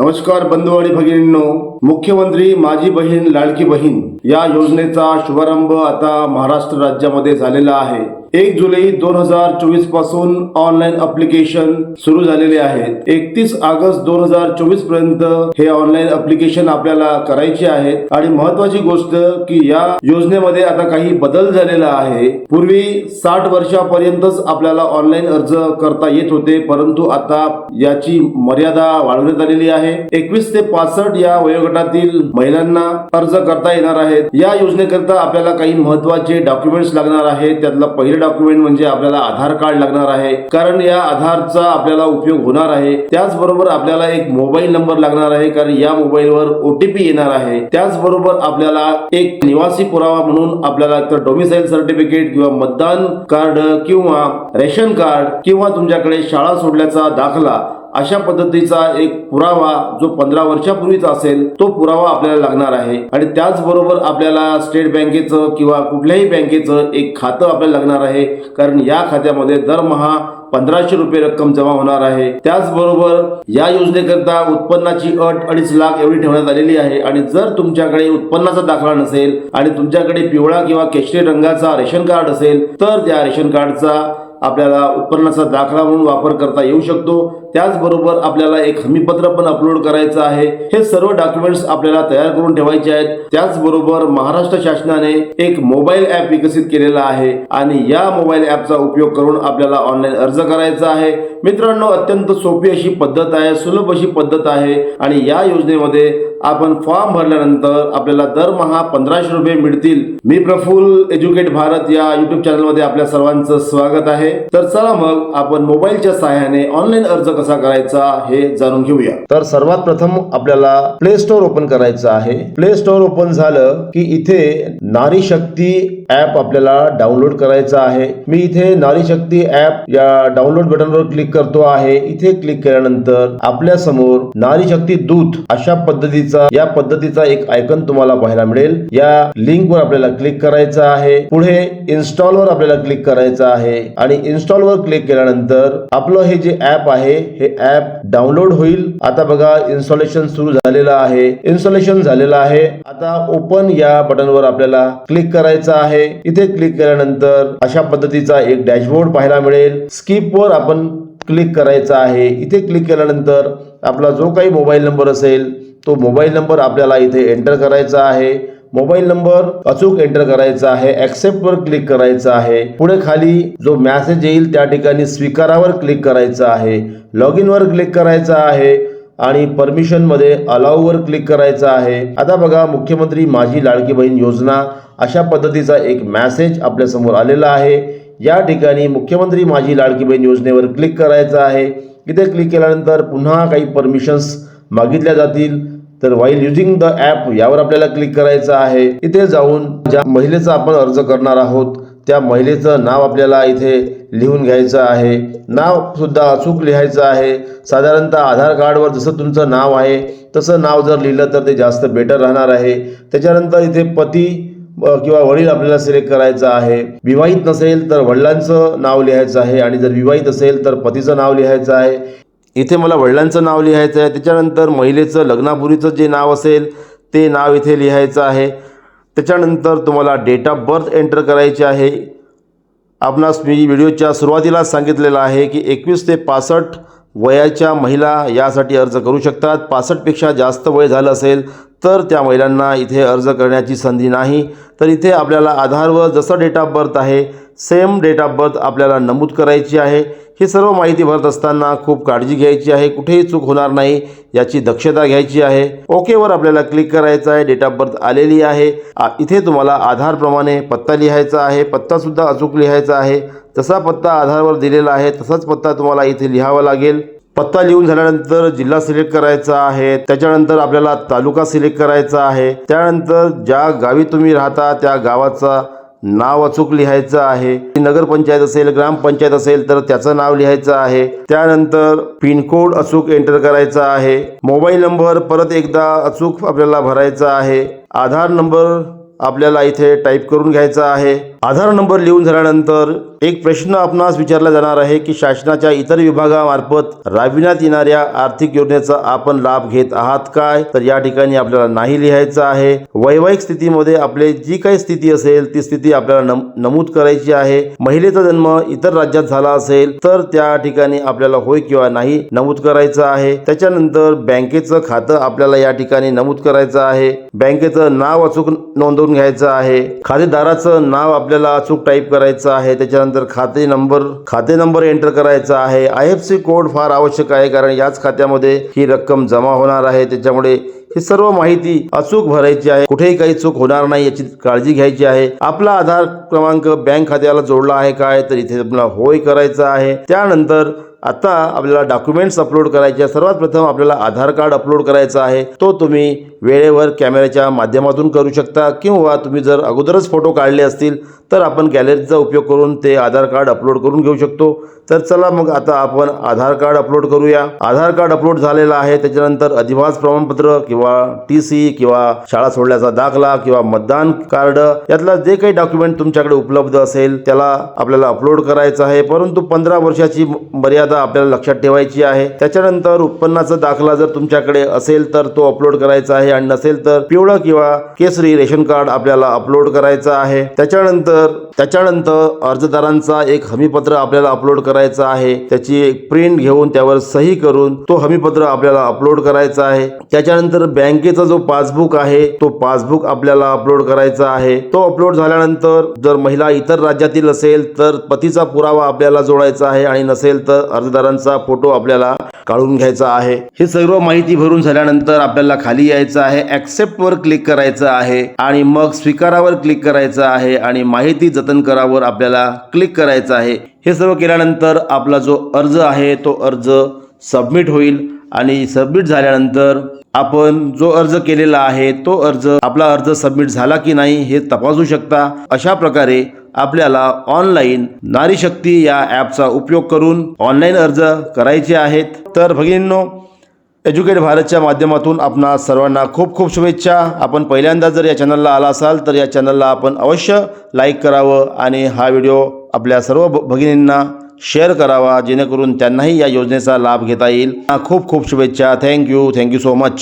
नमस्कार बंधू आणि भगिनींनो. मुख्यमंत्री माझी बहीण लाडकी बहीण या योजनेचा शुभारंभ आता महाराष्ट्र राज्यामध्ये झालेला आहे. एक जुलै दोन हजार चोवीसपासून ऑनलाईन अप्लिकेशन सुरू झालेले आहेत एकतीस ऑगस्ट दोन हजार चोवीसपर्यंत हे ऑनलाईन अप्लिकेशन आपल्याला करायचे आहेत आणि महत्वाची गोष्ट की या योजनेमध्ये आता काही बदल झालेला आहे. पूर्वी साठ वर्षापर्यंतच आपल्याला ऑनलाईन अर्ज करता येत होते परंतु आता याची मर्यादा वाढवण्यात आलेली आहे. एकवीस ते पासष्ट या वयोगटातील महिलांना अर्ज करता येणार आहेत. या योजनेकरता आपल्याला काही महत्त्वाचे डॉक्युमेंट्स लागणार आहेत. त्यातलं पहिलं डॉक्युमेंट म्हणजे आपल्याला आधार कार्ड लागणार आहे. कारण या आधारचा आपल्याला उपयोग होणार आहे. त्याचबरोबर आपल्याला एक मोबाईल नंबर लागणार आहे. कारण या मोबाईलवर ओटीपी येणार आहे. त्याचबरोबर आपल्याला एक निवासी पुरावा म्हणून आपल्याला तर डोमिसाईल सर्टिफिकेट किंवा मतदान कार्ड किंवा रेशन कार्ड किंवा तुमच्याकडे शाळा सोडल्याचा दाखला अशा पद्धतीचा एक पुरावा जो पंधरा वर्षापूर्वीचा असेल तो पुरावा आपल्याला लागणार आहे. आणि त्याचबरोबर आपल्याला स्टेट बँकेचं किंवा कुठल्याही बँकेचं एक खातं आपल्याला लागणार आहे. कारण या खात्यामध्ये दरमहा पंधराशे रुपये रक्कम जमा होणार आहे. त्याचबरोबर या योजनेकरता उत्पन्नाची अट अडीच लाख एवढी ठेवण्यात आलेली आहे. आणि जर तुमच्याकडे उत्पन्नाचा दाखला नसेल आणि तुमच्याकडे पिवळा किंवा केशरी रंगाचा रेशन कार्ड असेल तर त्या रेशन कार्डचा आपल्याला उत्पन्नाचा दाखला म्हणून वापर करता येऊ शकतो. त्याचबरोबर आपल्याला एक हमीपत्र पण अपलोड करायचं आहे. हे सर्व डॉक्युमेंट्स आपल्याला तयार करून ठेवायचे आहेत. त्याचबरोबर महाराष्ट्र शासनाने एक मोबाईल ऍप विकसित केलेला आहे आणि या मोबाईल ऍपचा उपयोग करून आपल्याला ऑनलाईन अर्ज करायचा आहे. मित्रांनो अत्यंत सोपी अशी पद्धत आहे सुलभ अशी पद्धत आहे आणि या योजनेमध्ये आपण फॉर्म भरल्यानंतर आपल्याला दरमहा पंधराशे रुपये मिळतील. मी प्रफुल एज्युकेट भारत या युट्यूब चॅनलमध्ये आपल्या सर्वांचं स्वागत आहे. तर चला मग आपण मोबाईलच्या सहाय्याने ऑनलाईन अर्ज कसा करायचा हे जाणून घेऊया. तर सर्वात प्रथम आपल्याला प्ले स्टोअर ओपन करायचं आहे. प्ले स्टोअर ओपन झालं की इथे नारी शक्ती ऍप आपल्याला डाउनलोड करायचं आहे. मी इथे नारी शक्ती ऍप या डाउनलोड बटनवर क्लिक करतो आहे. इथे क्लिक केल्यानंतर आपल्यासमोर नारी शक्ती दूत अशा पद्धतीचा या पद्धतीचा एक आयकन तुम्हाला पाहायला मिळेल. या लिंक वर आपल्याला क्लिक करायचं आहे. पुढे इन्स्टॉल वर आपल्याला क्लिक करायचं आहे. आणि इन्स्टॉल वर क्लिक केल्यानंतर आपलं हे जे ऍप आहे हे ऍप डाउनलोड होईल. आता बघा इन्स्टॉलेशन सुरू झालेलं आहे. इन्स्टॉलेशन झालेलं आहे. आता ओपन या बटनवर आपल्याला क्लिक करायचं आहे. इथे क्लिक केल्यानंतर अशा पद्धतीचा एक डॅशबोर्ड पाहायला मिळेल. स्किप वर आपण क्लिक करायचा आहे. इथे क्लिक केल्यानंतर आपला जो काही मोबाईल नंबर असेल तो मोबाईल नंबर आपल्याला इथे एंटर करायचा आहे. मोबाईल नंबर अचूक एंटर करायचा आहे. ऍक्सेप्ट वर क्लिक करायचं आहे. पुढे खाली जो मेसेज येईल त्या ठिकाणी स्वीकारावर क्लिक करायचं आहे. लॉग इन वर क्लिक करायचं आहे. आणि परमिशनमध्ये क्लिक करायचं आहे. आता बघा मुख्यमंत्री माझी लाडकी बहीण योजना अशा पद्धतीचा एक मॅसेज आपल्यासमोर आलेला आहे. या ठिकाणी मुख्यमंत्री माझी लाडकी बहीण योजनेवर क्लिक करायचं आहे. इथे क्लिक केल्यानंतर पुन्हा काही परमिशन्स मागितल्या जातील. तर वाईल युजिंग द ॲप यावर आपल्याला क्लिक करायचं आहे. इथे जाऊन ज्या महिलेचा आपण अर्ज करणार आहोत त्या महिलेचं नाव आपल्याला इथे लिहून घ्यायचं आहे. नावसुद्धा अचूक लिहायचं आहे. साधारणतः आधार कार्डवर जसं तुमचं नाव आहे तसं नाव जर लिहिलं तर ते जास्त बेटर राहणार आहे. त्याच्यानंतर इथे पती किंवा वडील आपल्याला सिलेक्ट करायचं आहे. विवाहित नसेल तर वडिलांचं नाव लिहायचं आहे आणि जर विवाहित असेल तर पतीचं नाव लिहायचं आहे. इथे मला वडिलांचं नाव लिहायचं आहे. त्याच्यानंतर महिलेचं लग्नापूर्वीचं जे नाव असेल ते नाव इथे लिहायचं आहे. त्याच्यानंतर तुम्हाला डेट ऑफ बर्थ एंटर करायचे आहे. आपणास मी व्हिडिओच्या सुरुवातीला सांगितलेलं आहे की एकवीस ते पासष्ट वयाच्या महिला यासाठी अर्ज करू शकतात. पासष्टपेक्षा जास्त वय झालं असेल तर त्या महिलांना इथे अर्ज करण्याची संधी नाही. तर इथे आपल्याला आधारवर जसं डेट ऑफ बर्थ आहे सेम डेट ऑफ बर्थ आपल्याला नमूद करायची आहे. ही सर्व माहिती भरत असताना खूप काळजी घ्यायची आहे. कुठेही चूक होणार नाही याची दक्षता घ्यायची आहे. ओकेवर आपल्याला क्लिक करायचं आहे. डेट ऑफ बर्थ आलेली आहे. आ- इथे तुम्हाला आधारप्रमाणे पत्ता लिहायचा आहे. पत्तासुद्धा अचूक लिहायचा आहे. जसा पत्ता आधारवर दिलेला आहे तसाच पत्ता तुम्हाला इथे लिहावा लागेल. पत्ता लिहून झाल्यानंतर जिल्हा सिलेक्ट करायचा आहे. त्याच्यानंतर आपल्याला तालुका सिलेक्ट करायचा आहे. त्यानंतर ज्या गावी तुम्ही राहता त्या गावाचा नाव अचूक लिहायचं आहे. नगरपंचायत असेल ग्रामपंचायत असेल तर त्याचं नाव लिहायचं आहे. त्यानंतर पिनकोड अचूक एंटर करायचा आहे. मोबाईल नंबर परत एकदा अचूक आपल्याला भरायचा आहे. आधार नंबर आपल्याला इथे टाईप करून घ्यायचा आहे. आधार नंबर लिहून झाल्यानंतर एक प्रश्न आपणास विचारला जाणार आहे की शासनाच्या इतर विभागामार्फत राबविण्यात येणाऱ्या आर्थिक योजनेचा आपण लाभ घेत आहात काय? तर या ठिकाणी आपल्याला नाही लिहायचं आहे. वैवाहिक स्थितीमध्ये आपले जी काही स्थिती असेल ती स्थिती आपल्याला नम- नमूद करायची आहे. महिलेचा जन्म इतर राज्यात झाला असेल तर त्या ठिकाणी आपल्याला होय किंवा नाही नमूद करायचं आहे. त्याच्यानंतर बँकेचं खातं आपल्याला या ठिकाणी नमूद करायचं आहे. बँकेचं नाव अचूक नोंदवून घ्यायचं आहे. खातेदाराचं नाव आपल्याला अचूक टाईप करायचं आहे. त्याच्यानंतर खाते नंबर खाते नंबर एंटर करायचा आहे. आय एफ सी कोड फार आवश्यक आहे कारण याच खात्यामध्ये ही रक्कम जमा होणार आहे. त्याच्यामुळे ही सर्व माहिती अचूक भरायची आहे. कुठेही काही चूक होणार नाही याची काळजी घ्यायची आहे. आपला आधार क्रमांक बँक खात्याला जोडला आहे काय? तर इथे आपला होय करायचा आहे. त्यानंतर आता आपल्याला डॉक्युमेंट्स अपलोड करायचे सर्वात प्रथम आपल्याला आधार कार्ड अपलोड करायचं आहे. तो तुम्ही वेळेवर कॅमेऱ्याच्या माध्यमातून करू शकता किंवा तुम्ही जर अगोदरच फोटो काढले असतील तर आपण गॅलरीचा उपयोग करून ते आधार कार्ड अपलोड करून घेऊ शकतो. तर चला मग आता आपण आधार कार्ड अपलोड करूया. आधार कार्ड अपलोड झालेलं आहे. त्याच्यानंतर अधिवास प्रमाणपत्र किंवा टी सी किंवा शाळा सोडल्याचा दाखला किंवा मतदान कार्ड यातला जे काही डॉक्युमेंट तुमच्याकडे उपलब्ध असेल त्याला आपल्याला अपलोड करायचं आहे. परंतु पंधरा वर्षाची मर्यादा आपल्याला लक्षात ठेवायची आहे. त्याच्यानंतर उत्पन्नाचा दाखला जर तुमच्याकडे असेल तर तो अपलोड करायचा आहे. आणि नसेल तर पिवळं किंवा केसरी रेशन कार्ड आपल्याला अपलोड करायचं आहे. त्याच्यानंतर त्याच्यानंतर अर्जदारांचा एक हमीपत्र आपल्याला अपलोड करायचा आहे. त्याची एक प्रिंट घेऊन त्यावर सही करून तो हमीपत्र आपल्याला अपलोड करायचा आहे. त्याच्यानंतर बँकेचा जो पासबुक आहे तो पासबुक आपल्याला अपलोड करायचा आहे. तो अपलोड झाल्यानंतर जर महिला इतर राज्यातील असेल तर पतीचा पुरावा आपल्याला जोडायचा आहे आणि नसेल तर अर्जदारांचा फोटो आपल्याला काढून घ्यायचा आहे. हे सर्व माहिती भरून झाल्यानंतर आपल्याला खाली यायचं आहे. ऍक्सेप्ट वर क्लिक करायचं आहे आणि मग स्वीकारावर क्लिक करायचं आहे आणि माहिती जतन करावर आपल्याला क्लिक करायचं आहे. हे सर्व केल्यानंतर आपला जो अर्ज आहे तो अर्ज सबमिट होईल आणि सबमिट झाल्यानंतर आपण जो अर्ज केलेला आहे तो अर्ज आपला अर्ज सबमिट झाला की नाही हे तपासू शकता. अशा प्रकारे आपल्याला ऑनलाईन नारी शक्ती या ॲपचा उपयोग करून ऑनलाईन अर्ज करायचे आहेत. तर भगिनींनो एज्युकेट भारतच्या माध्यमातून आपणा सर्वांना खूप खूप शुभेच्छा. आपण पहिल्यांदा जर या चॅनलला आला असाल तर या चॅनलला आपण अवश्य लाईक करावं आणि हा व्हिडिओ आपल्या सर्व भ- भगिनींना शेअर करावा जेणेकरून त्यांनाही या योजनेचा लाभ घेता येईल. खूप खूप शुभेच्छा. Thank you thank you so much